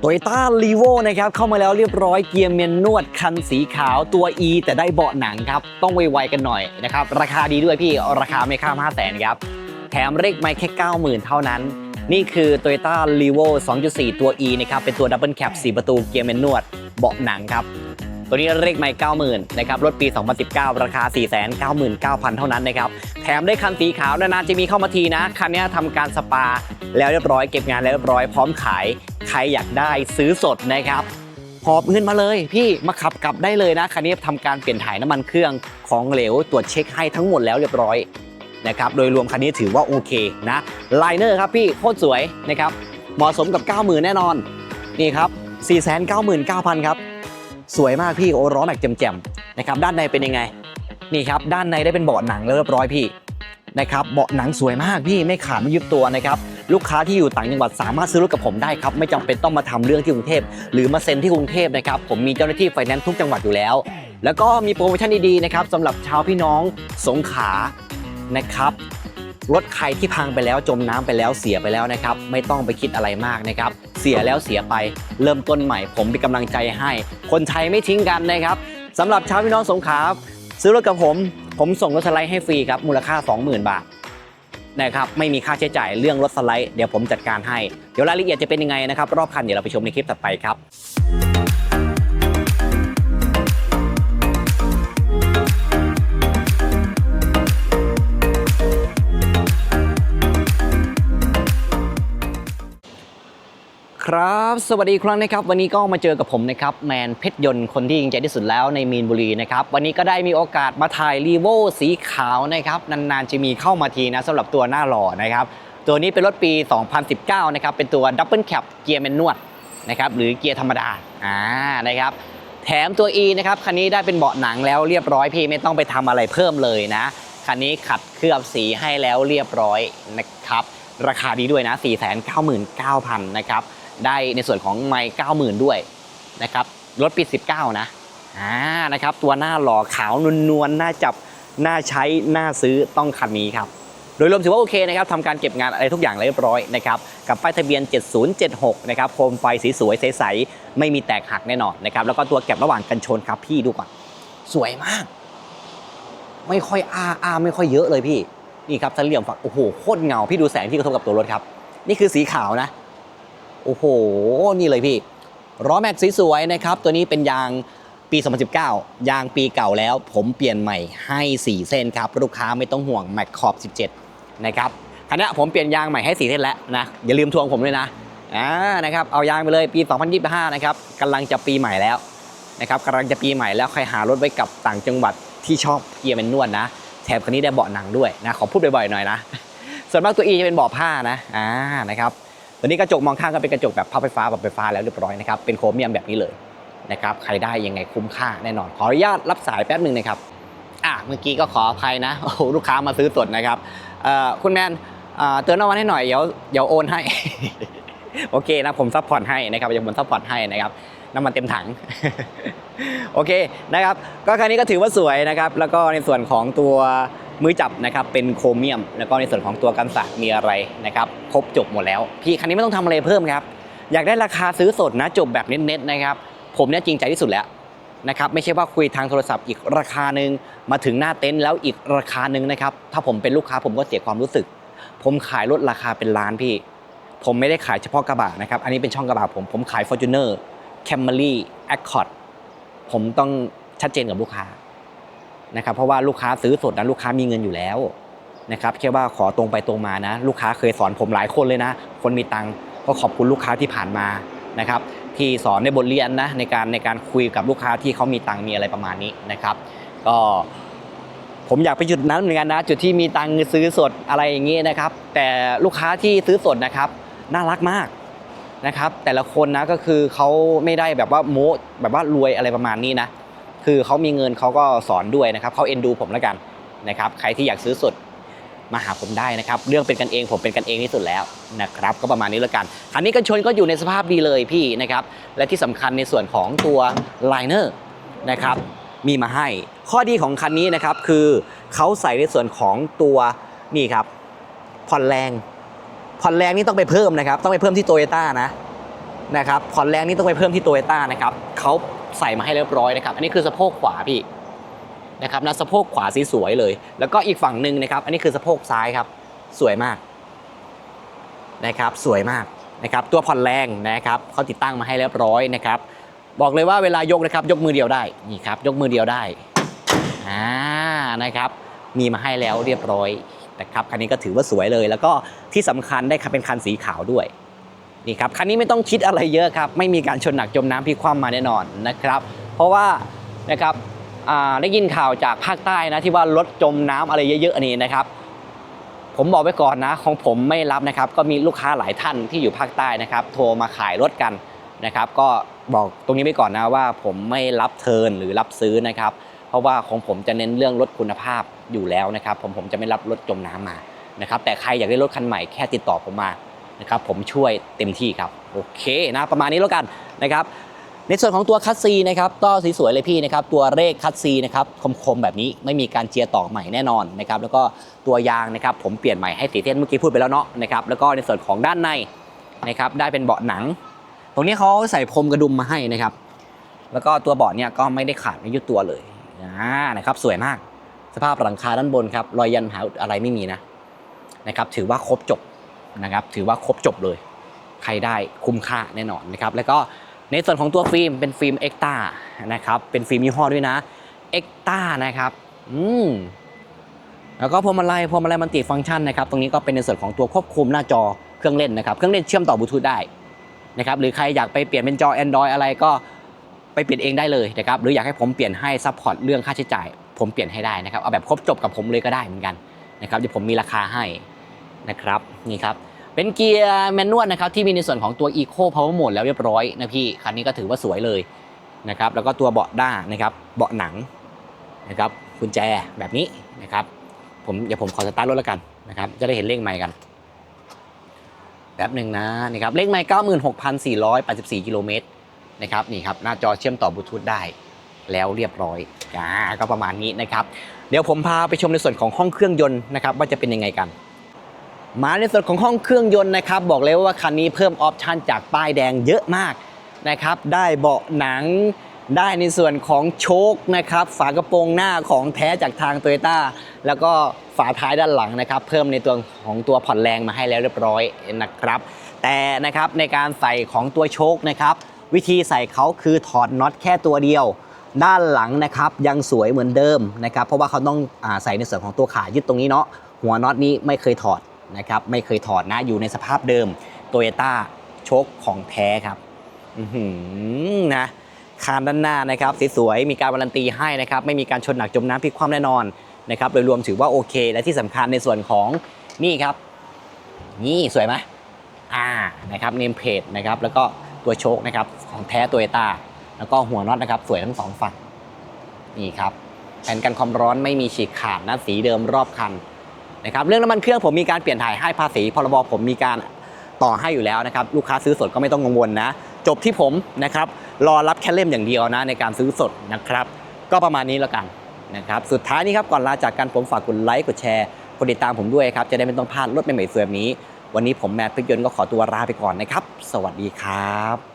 โตโยต้าลีโวนะครับเข้ามาแล้วเรียบร้อยเกียร์เมนนวดคันสีขาวตัว E แต่ได้เบาะหนังครับ ต้องไวๆกันหน่อยนะครับ ราคาดีด้วยพี่ราคาไม่ข้าม5 0 0 0 0นครับ แถมเลขไม่แค่ 90,000 เท่านั้น นี่คือ Toyota l e v o 2.4 ตัว E นะครับเป็นตัวดับเบิลแคป4ประตูเกียร์เมนนวดเบาะหนังครับตัวนี้เลขไม่90,000นะครับรถปี 2019 ราคา 499,000 เท่านั้นนะครับแถมได้คันสีขาวนานๆจะมีเข้ามาทีนะคันนี้ทำการสปาแล้วเรียบร้อยเก็บงานแล้วเรียบร้อยพร้อมขาย รอยากได้ซื้อสดนะครับหอบเงินมาเลยพี่มาขับกลับได้เลยนะคันนี้ทำการเปลี่ยนถ่ายน้ำมันเครื่องของเหลวตรวจเช็คให้ทั้งหมดแล้วเรียบร้อยนะครับโดยรวมคันนี้ถือว่าโอเคนะไลเนอร์ครับพี่โคตรสวยนะครับเหมาะสมกับ 90,000 แน่นอนนี่ครับ 499,000 ครับ สวยมากพี่โอ้ล้อนแม็กแจ่มๆนะครับด้านในเป็นยังไง นี่ครับด้านในได้เป็นเบาะหนังแล้วเรียบร้อยพี่นะครับเบาะหนังสวยมากพี่ไม่ขาดไม่ยุบตัวนะครับ ลูกค้าที่อยู่ต่างจังหวัดสามารถซื้อรถกับผมได้ครับไม่จำเป็นต้องมาทำเรื่องที่กรุงเทพหรือมาเซ็นที่กรุงเทพนะครับผมมีเจ้าหน้าที่ไฟแนนซ์ทุกจังหวัดอยู่แล้ว แล้วก็มีโปรโมชั่นดีๆนะครับสำหรับชาวพี่น้องสงขานะครับรถใครที่พังไปแล้วจมน้ำไปแล้วเสียไปแล้วนะครับ ไม่ต้องไปคิดอะไรมากนะครับ เสียแล้วเสียไปเริ่มต้นใหม่ ผมเป็นกำลังใจให้ คนไทยไม่ทิ้งกันนะครับสำหรับชาวพี่น้องสงขลาซื้อรถกับผม ผมส่งรถสไลด์ให้ฟรีครับมูลค่า 20,000 บาท นะครับไม่มีค่าใช้จ่ายเรื่องรถสไลด์เดี๋ยวผมจัดการให้ เดี๋ยวรายละเอียดจะเป็นยังไงนะครับรอบคันเดี๋ยวเราไปชมในคลิปต่อไปครับ ครับ สวัสดีครั้งนะครับ วันนี้ก็มาเจอกับผมนะครับแมนเพชรยนต์คนที่ยิงใจที่สุดแล้วในมีนบุรีนะครับวันนี้ก็ได้มีโอกาสมาถ่ายรีโวสีขาวนะครับนานๆจะมีเข้ามาทีนะสำหรับตัวหน้าหล่อนะครับตัวนี้เป็นรถปี 2019 นะครับเป็นตัวดับเบิลแคปเกียร์แมนนวดนะครับหรือเกียร์ธรรมดาอ่านะครับแถมตัว E นะครับคันนี้ได้เป็นเบาะหนังแล้วเรียบร้อยพี่ไม่ต้องไปทำอะไรเพิ่มเลยนะคันนี้ขัดเคลือบสีให้แล้วเรียบร้อยนะครับราคาดีด้วยนะ 499,000 นะครับ ได้ในส่วนของไมค์90,000 ด้วยนะครับรถปี 19 นะอ่านะครับตัวหน้าหล่อขาวนวลๆน่าจับน่าใช้น่าซื้อต้องคันนี้ครับโดยรวมถือว่าโอเคนะครับทำการเก็บงานอะไรทุกอย่างเรียบร้อยนะครับกับป้ายทะเบียน 7076 นะครับโคมไฟสีสวยใสๆไม่มีแตกหักแน่นอนนะครับแล้วก็ตัวแก็บระหว่างกันชนครับพี่ดูก่อน สวยมาก ไม่ค่อยอาอาไม่ค่อยเยอะเลยพี่นี่ครับเฉลี่ยมฝักโอ้โหโคตรเงาพี่ดูแสงที่กระทบกับตัวรถครับ นี่คือสีขาวนะ โอ้โห นี่เลยพี่ล้อแม็กซ์สวยๆนะครับ ตัวนี้เป็นยางปี 2019 ยางปีเก่าแล้ว ผมเปลี่ยนใหม่ให้ 4 เส้นครับ ลูกค้าไม่ต้องห่วงแม็กขอบ 17 นะครับคันนี้ผมเปลี่ยนยางใหม่ให้ 4 เส้นแล้วนะ อย่าลืมทวงผมด้วยนะอ่านะครับ เอายางไปเลยปี 2025 นะครับกำลังจะปีใหม่แล้วนะครับกำลังจะปีใหม่แล้วใครหารถไว้กับต่างจังหวัดที่ชอบเกียร์แมนนวดนะ แถมคันนี้ได้เบาะหนังด้วยนะ ขอพูดบ่อยๆหน่อยนะ ส่วนมากตัว E จะเป็นเบาะผ้านะ อ่า นะครับ ตัวนี้กระจกมองข้างก็เป็นกระจกแบบพับไฟฟ้าแบบไฟฟ้าแล้วเรียบร้อยนะครับ เป็นโครเมียมแบบนี้เลยนะครับใครได้ยังไงคุ้มค่าแน่นอน ขออนุญาตรับสายแป๊บหนึ่งนะครับอะเมื่อกี้ก็ขออภัยนะโอ้โหลูกค้ามาซื้อสดนะครับเอ่อคุณแมนเอ่อเตือนน้ำมันให้หน่อยเดี๋ยวเดี๋ยวโอนให้โอเคนะผมซัพพอร์ตให้นะครับยังผมซัพพอร์ตให้นะครับน้ำมันเต็มถังโอเคนะครับ ก็คันนี้ก็ถือว่าสวยนะครับ แล้วก็ในส่วนของตัว มือจับนะครับเป็นโครเมียม แล้วก็ในส่วนของตัวกันสาดมีอะไรนะครับครบจบหมดแล้ว พี่คันนี้ไม่ต้องทำอะไรเพิ่มครับ อยากได้ราคาซื้อสดนะจบแบบเน็ตๆนะครับผมเนี่ยจริงใจที่สุดแล้วนะครับไม่ใช่ว่าคุยทางโทรศัพท์อีกราคาหนึ่งมาถึงหน้าเต็นท์แล้วอีกราคาหนึ่งนะครับถ้าผมเป็นลูกค้าผมก็เสียความรู้สึก ผมขายรถราคาเป็นล้านพี่ ผมไม่ได้ขายเฉพาะกระบะนะครับอันนี้เป็นช่องกระบะผมผมขาย Fortuner Camry Accord ผมต้องชัดเจนกับลูกค้า นะครับเพราะว่าลูกค้าซื้อสดนะลูกค้ามีเงินอยู่แล้วนะครับแค่ว่าขอตรงไปตรงมานะ ลูกค้าเคยสอนผมหลายคนเลยนะ คนมีตังก็ขอบคุณลูกค้าที่ผ่านมานะครับที่สอนในบทเรียนนะในการในการคุยกับลูกค้าที่เขามีตังมีอะไรประมาณนี้นะครับก็ผมอยากไปจุดนั้นเหมือนกันนะ จุดที่มีตังซื้อสดอะไรอย่างนี้นะครับ แต่ลูกค้าที่ซื้อสดนะครับ น่ารักมากนะครับ แต่ละคนนะก็คือเขาไม่ได้แบบว่าโม้แบบว่ารวยอะไรประมาณนี้นะ คือเขามีเงินเขาก็สอนด้วยนะครับเขาเอ็นดูผมแล้วกันนะครับใครที่อยากซื้อสดมาหาผมได้นะครับ เรื่องเป็นกันเองผมเป็นกันเองที่สุดแล้วนะครับ ก็ประมาณนี้แล้วกัน คันนี้กันชนก็อยู่ในสภาพดีเลยพี่นะครับ และที่สำคัญในส่วนของตัวไลเนอร์นะครับมีมาให้ ข้อดีของคันนี้นะครับคือเขาใส่ในส่วนของตัวนี่ครับผ่อนแรงผ่อนแรงนี่ต้องไปเพิ่มนะครับ ต้องไปเพิ่มที่โตโยต้านะนะครับผ่อนแรงนี่ต้องไปเพิ่มที่โตโยต้านะครับเขา ใส่มาให้เรียบร้อยนะครับ อันนี้คือสะโพกขวาพี่นะครับนะสะโพกขวาสีสวยเลย แล้วก็อีกฝั่งหนึ่งนะครับ อันนี้คือสะโพกซ้ายครับ สวยมากนะครับ สวยมากนะครับ ตัวผ่อนแรงนะครับเขาติดตั้งมาให้เรียบร้อยนะครับ บอกเลยว่าเวลายกนะครับ ยกมือเดียวได้นี่ครับ ยกมือเดียวได้อ่านะครับ มีมาให้แล้วเรียบร้อยนะครับคันนี้ก็ถือว่าสวยเลย แล้วก็ที่สำคัญได้ครับเป็นคันสีขาวด้วย นี่ครับคันนี้ไม่ต้องคิดอะไรเยอะครับ ไม่มีการชนหนักจมน้ำพลิกคว่ำมาแน่นอนนะครับ เพราะว่านะครับได้ยินข่าวจากภาคใต้นะที่ว่ารถจมน้ำอะไรเยอะๆอันนี้นะครับ ผมบอกไว้ก่อนนะ ของผมไม่รับนะครับ ก็มีลูกค้าหลายท่านที่อยู่ภาคใต้นะครับ โทรมาขายรถกันนะครับ ก็บอกตรงนี้ไว้ก่อนนะว่า ผมไม่รับเทินหรือรับซื้อนะครับ เพราะว่าของผมจะเน้นเรื่องรถคุณภาพอยู่แล้วนะครับ ผมผมจะไม่รับรถจมน้ำมานะครับ แต่ใครอยากได้รถคันใหม่แค่ติดต่อผมมา นะครับผมช่วยเต็มที่ครับโอเคนะประมาณนี้แล้วกันนะครับในส่วนของตัวคัตซีนะครับก็สวยๆเลยพี่นะครับตัวเลขคัตซีนะครับคมๆแบบนี้ไม่มีการเจียต่อใหม่แน่นอนนะครับแล้วก็ตัวยางนะครับผมเปลี่ยนใหม่ให้สีเทนเมื่อกี้พูดไปแล้วเนาะนะครับแล้วก็ในส่วนของด้านในนะครับได้เป็นเบาะหนัง ตรงนี้เขาใส่พรมกระดุมมาให้นะครับ แล้วก็ตัวเบาะเนี่ยก็ไม่ได้ขาดไม่ยุดตัวเลยนะครับสวยมากสภาพหลังคาด้านบนครับรอยยันหาอะไรไม่มีนะนะครับถือว่าครบจบ นะครับถือว่าครบจบเลย ใครได้คุ้มค่าแน่นอนนะครับแล้วก็ในส่วนของตัวฟิล์มเป็นฟิล์มเอ็กตานะครับเป็นฟิล์มยี่ห้อด้วยนะเอ็กตานะครับอืมแล้วก็พวงมาลัยพวงมาลัยมันติฟังก์ชันนะครับตรงนี้ก็เป็นในส่วนของตัวควบคุมหน้าจอเครื่องเล่นนะครับเครื่องเล่นเชื่อมต่อบลูทูธได้นะครับหรือใครอยากไปเปลี่ยนเป็นจอ Android อะไรก็ไปเปลี่ยนเองได้เลยนะครับหรืออยากให้ผมเปลี่ยนให้ซัพพอร์ตเรื่องค่าใช้จ่าย ผมเปลี่ยนให้ได้นะครับเอาแบบครบจบกับผมเลยก็ได้เหมือนกันนะครับเดี๋ยวผมมีราคาให้ นะครับนี่ครับเป็นเกียร์แมนนวลนะครับที่มีในส่วนของตัว Eco Power Mode แล้วเรียบร้อยนะพี่คันนี้ก็ถือว่าสวยเลยนะครับแล้วก็ตัวเบาะด้านนะครับเบาะหนังนะครับกุญแจแบบนี้นะครับผมเดี๋ยวผมขอสตาร์ทรถแล้วกันนะครับจะได้เห็นเลขไมล์กันแป๊บหนึ่งนะนี่ครับเลขไมล์96,484กิโลเมตรนะครับนี่ครับหน้าจอเชื่อมต่อบลูทูธได้ แล้วเรียบร้อยอ่าก็ประมาณนี้นะครับ เดี๋ยวผมพาไปชมในส่วนของห้องเครื่องยนต์นะครับว่าจะเป็นยังไงกัน มาในส่วนของห้องเครื่องยนต์นะครับ บอกเลยว่าคันนี้เพิ่มออปชันจากป้ายแดงเยอะมากนะครับ ได้เบาะหนัง ได้ในส่วนของโชคนะครับ ฝากระโปรงหน้าของแท้จากทางโตโยต้าแล้วก็ฝาท้ายด้านหลังนะครับ เพิ่มในตัวของตัวผ่อนแรงมาให้แล้วเรียบร้อยนะครับ แต่นะครับในการใส่ของตัวโชคนะครับ วิธีใส่เขาคือถอดน็อตแค่ตัวเดียว ด้านหลังนะครับยังสวยเหมือนเดิมนะครับ เพราะว่าเขาต้องอใส่ในส่วนของตัวขายึดตรงนี้เนาะหัวน็อตนี้ไม่เคยถอด นะครับไม่เคยถอดนะอยู่ในสภาพเดิมโตโยต้าโชคของแท้ครับอือนะคานด้านหน้านะครับสวยๆมีการวารันตีให้นะครับไม่มีการชนหนักจมน้ำพลิกคว่ำแน่นอนนะครับโดยรวมถือว่าโอเค และที่สำคัญในส่วนของนี่ครับ นี่สวยไหมอ่านะครับเนมเพจนะครับแล้วก็ตัวโชคนะครับของแท้โตโยต้าแล้วก็หัวน็อตนะครับสวยทั้งสองฝั่งนี่ครับแผ่นกันความร้อนไม่มีฉีกขาดนะสีเดิมรอบคัน นะครับเรื่องน้ำมันเครื่องผมมีการเปลี่ยนถ่ายให้ภาษีพรบผมมีการต่อให้อยู่แล้วนะครับลูกค้าซื้อสดก็ไม่ต้องกังวลนะ จบที่ผมนะครับรอรับแค่เล่มอย่างเดียวนะในการซื้อสดนะครับ ก็ประมาณนี้แล้วกันนะครับสุดท้ายนี้ครับก่อนลาจากกันผมฝากกดไลค์กดแชร์กดติดตามผมด้วยครับจะได้ไม่ต้องพลาดรถใหม่ๆสวยแบบนี้ วันนี้ผมแมทพิยนต์ก็ขอตัวลาไปก่อนนะครับ สวัสดีครับ